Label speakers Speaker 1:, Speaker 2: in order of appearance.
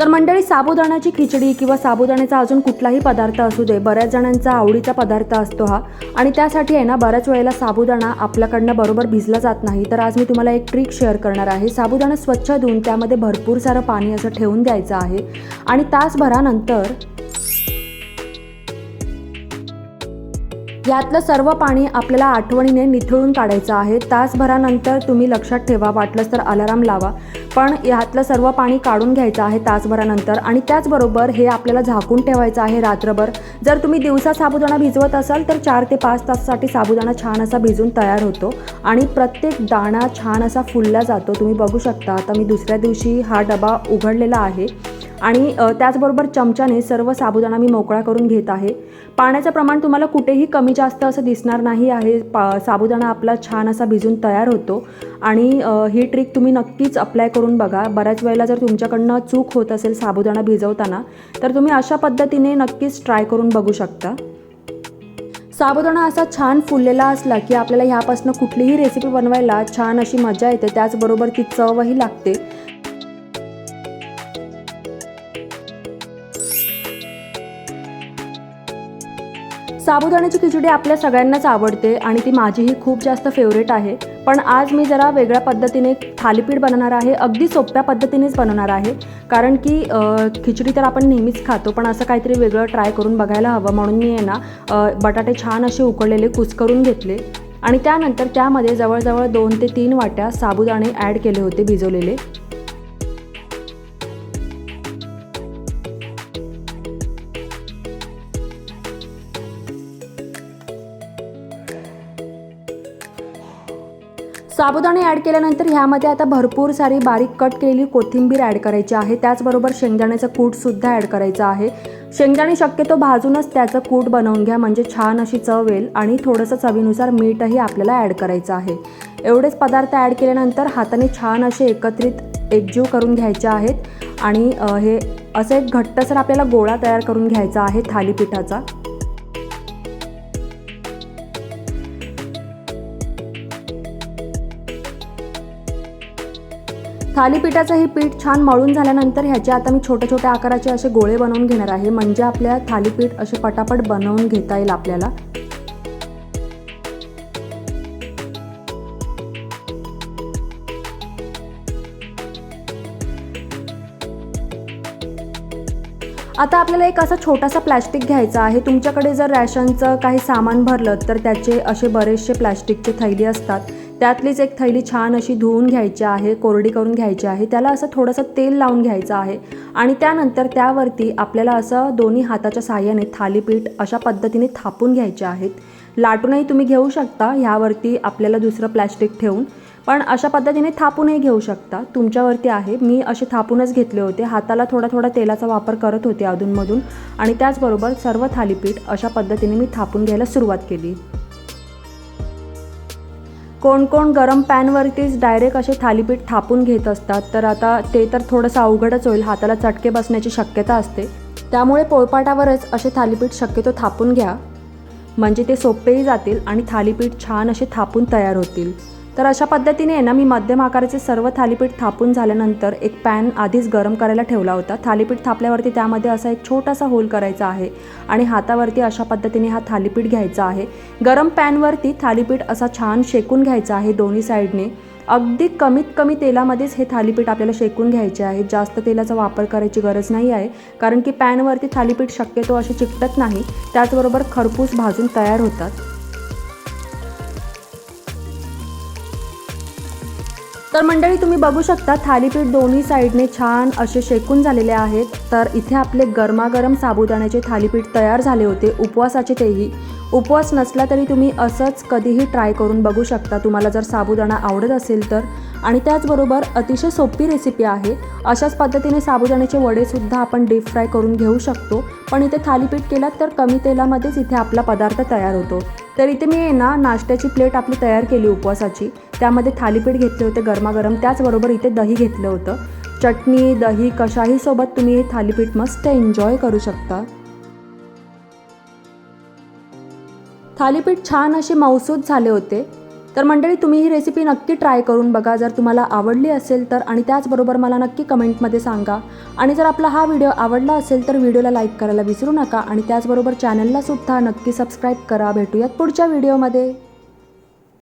Speaker 1: तर मंडळी साबुदाण्याची खिचडी किंवा साबुदाण्याचा अजून कुठलाही पदार्थ असू दे बऱ्याच जणांचा आवडीचा पदार्थ असतो हा. आणि त्यासाठी आहे ना बऱ्याच वेळेला साबुदाणा आपल्याकडनं बरोबर भिजला जात नाही. तर आज मी तुम्हाला एक ट्रिक शेअर करणार आहे. साबुदाणा स्वच्छ धुवून त्यामध्ये भरपूर सारं पाणी असं ठेवून द्यायचं आहे. आणि तासभरानंतर यातलं सर्व पाणी आपल्याला आठवणीने निथळून काढायचं आहे. तासभरानंतर तुम्ही लक्षात ठेवा वाटलंच तर अलाराम लावा. पण यातलं सर्व पाणी काढून घ्यायचं आहे तासभरानंतर आणि त्याचबरोबर हे आपल्याला झाकून ठेवायचं आहे रात्रभर. जर तुम्ही दिवसा साबुदाणा भिजवत असाल तर चार ते पाच तासासाठी साबुदाणा छान असा भिजून तयार होतो आणि प्रत्येक दाणा छान असा फुलला जातो. तुम्ही बघू शकता आता मी दुसऱ्या दिवशी हा डबा उघडलेला आहे. आणि त्याचबरोबर चमच्याने सर्व साबुदाणा मी मोकळा करून घेत आहे. पाण्याचं प्रमाण तुम्हाला कुठेही कमी जास्त असं दिसणार नाही आहे. पा साबुदाणा आपला छान असा भिजून तयार होतो. आणि ही ट्रिक तुम्ही नक्कीच अप्लाय करून बघा. बऱ्याच वेळेला जर तुमच्याकडनं चूक होत असेल साबुदाणा भिजवताना तर तुम्ही अशा पद्धतीने नक्कीच ट्राय करून बघू शकता. साबुदाणा असा छान फुललेला असला की आपल्याला ह्यापासून कुठलीही रेसिपी बनवायला छान अशी मजा येते. त्याचबरोबर ती चवही लागते. साबुदाण्याची खिचडी आपल्या सगळ्यांनाच आवडते आणि ती माझीही खूप जास्त फेवरेट आहे. पण आज मी जरा वेगळ्या पद्धतीने थालीपीठ बनवणार आहे अगदी सोप्या पद्धतीनेच बनवणार आहे. कारण की खिचडी तर आपण नेहमीच खातो पण असं काहीतरी वेगळं ट्राय करून बघायला हवं म्हणून मी आहे ना बटाटे छान असे उकडलेले कुस्करून घेतले. आणि त्यानंतर त्यामध्ये जवळजवळ दोन ते तीन वाट्या साबुदाणे ॲड केले होते भिजवलेले. साबुदाणे ॲड केल्यानंतर ह्यामध्ये आता भरपूर सारी बारीक कट केलेली कोथिंबीर ॲड करायची आहे. त्याचबरोबर शेंगदाण्याचं कूटसुद्धा ॲड करायचं आहे. शेंगदाणे शक्यतो भाजूनच त्याचं कूट बनवून घ्या म्हणजे छान अशी चव येईल आणि थोडंसं चवीनुसार मीठही आपल्याला ॲड करायचं आहे. एवढेच पदार्थ ॲड केल्यानंतर हाताने छान असे एकत्रित एकजीव करून घ्यायचे आहेत. आणि हे असं एक घट्टसर आपल्याला गोळा तयार करून घ्यायचा आहे थालीपीठाचा. थालीपीठाचं हे पीठ छान मळून झाल्यानंतर ह्याचे आता मी छोट्या छोट्या आकाराचे असे गोळे बनवून घेणार आहे. म्हणजे आपल्या थालीपीठ असे पटापट बनवून घेता येईल आपल्याला. आता आपल्याला एक असा छोटासा प्लॅस्टिक घ्यायचा आहे. तुमच्याकडे जर रॅशनचं काही सामान भरलं तर त्याचे असे बरेचसे प्लॅस्टिकचे थैली असतात. त्यातलीच एक थैली छान अशी धुवून घ्यायची आहे कोरडी करून घ्यायची आहे त्याला असं थोडंसं तेल लावून घ्यायचं आहे आणि त्यानंतर त्यावरती आपल्याला असं दोन्ही हाताच्या साह्याने थालीपीठ अशा पद्धतीने थापून घ्यायचे आहेत. लाटूनही तुम्ही घेऊ शकता ह्यावरती आपल्याला दुसरं प्लॅस्टिक ठेवून. पण अशा पद्धतीने थापूनही घेऊ शकता. तुमच्यावरती आहे. मी असे थापूनच घेतले होते. हाताला थोडा थोडा तेलाचा वापर करत होते अधूनमधून आणि त्याचबरोबर सर्व थालीपीठ अशा पद्धतीने मी थापून घ्यायला सुरुवात केली. कोण कोण गरम पॅनवरतीच डायरेक्ट असे थालीपीठ थापून घेत असतात. तर आता ते तर थोडंसं अवघडच होईल. हाताला चटके बसण्याची शक्यता असते. त्यामुळे पोळपाटावरच असे थालीपीठ शक्यतो थापून घ्या. म्हणजे ते सोपेही जातील आणि थालीपीठ छान असे थापून तयार होतील. तर अशा पद्धतीने आहे ना मी मध्यम आकाराचे सर्व थालीपीठ थापून झाल्यानंतर एक पॅन आधीच गरम करायला ठेवला होता. थालीपीठ थापल्यावरती त्यामध्ये असा एक छोटासा होल करायचा आहे आणि हातावरती अशा पद्धतीने हा थालीपीठ घ्यायचा आहे. गरम पॅनवरती थालीपीठ असा छान शेकून घ्यायचा आहे दोन्ही साईडने. अगदी कमीत कमी तेलामध्येच हे थालीपीठ आपल्याला शेकून घ्यायचे आहे. जास्त तेलाचा वापर करायची गरज नाही आहे कारण की पॅनवरती थालीपीठ शक्यतो असे चिकटत नाही. त्याचबरोबर खरपूस भाजून तयार होतात. तर मंडळी तुम्ही बघू शकता थालीपीठ दोन्ही साईडने छान असे शेकून झालेले आहेत. तर इथे आपले गरमागरम साबुदाण्याचे थालीपीठ तयार झाले होते. उपवासाचे तेही. उपवास नसला तरी तुम्ही असंच कधीही ट्राय करून बघू शकता. तुम्हाला जर साबुदाणा आवडत असेल तर. आणि त्याचबरोबर अतिशय सोपी रेसिपी आहे. अशाच पद्धतीने साबुदाण्याचे वडेसुद्धा आपण डीप फ्राय करून घेऊ शकतो. पण इथे थालीपीठ केलात तर कमी तेलामध्येच इथे आपला पदार्थ तयार होतो. तर इथे मी ना नाश्त्याची प्लेट आपली तयार केली उपवासाची. त्यामध्ये थालीपीठ घेतले होते गरमागरम. त्याचबरोबर इथे दही घेतलं होतं. चटणी दही कशाही सोबत तुम्ही हे थालीपीठ मस्त एन्जॉय करू शकता. थालीपीठ छान असे मौसूद झाले होते. तर मंडळी तुम्ही ही रेसिपी नक्की ट्राय करून बघा. जर तुम्हाला आवडली असेल तर आणि त्याचबरोबर मला नक्की कमेंटमध्ये सांगा. आणि जर आपला हा व्हिडिओ आवडला असेल तर व्हिडिओला लाईक करायला विसरू नका. आणि त्याचबरोबर चॅनलला सुद्धा नक्की सबस्क्राईब करा. भेटूयात पुढच्या व्हिडिओमध्ये